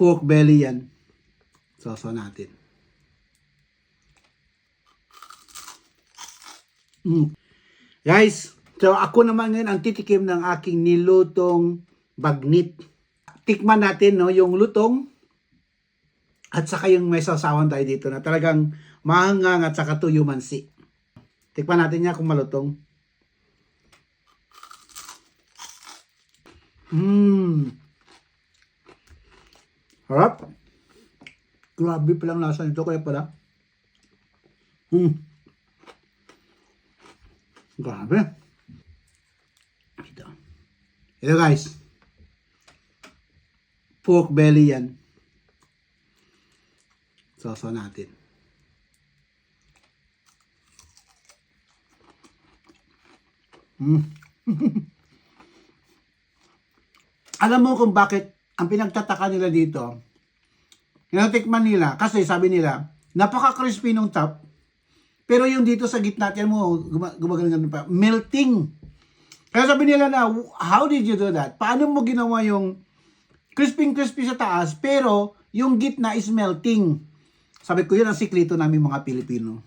Pork belly yan. Sausaw natin. Mm. Guys, so ako naman ngayon ang titikim ng aking nilutong bagnit. Tikman natin no, yung lutong at saka yung may sausawan tayo dito na talagang mahangang at saka tuyo mansi. Tikman natin niya kung malutong. Mmm. Harap. Grabe palang lasa nito kaya pala. Hmm. Grabe. Ito. Ito guys. Pork belly yan. Sausaw natin. Mm. Alam mo kung bakit ang pinagtataka nila dito, Tinatikman nila, kasi sabi nila, napaka-crispy nung top, pero yung dito sa gitna, tiyan mo, guma- gumagano pa, melting. Kaya sabi nila na, how did you do that? Paano mo ginawa yung crispy-crispy sa taas, pero yung gitna is melting. Sabi ko, yun ang siklito namin mga Pilipino.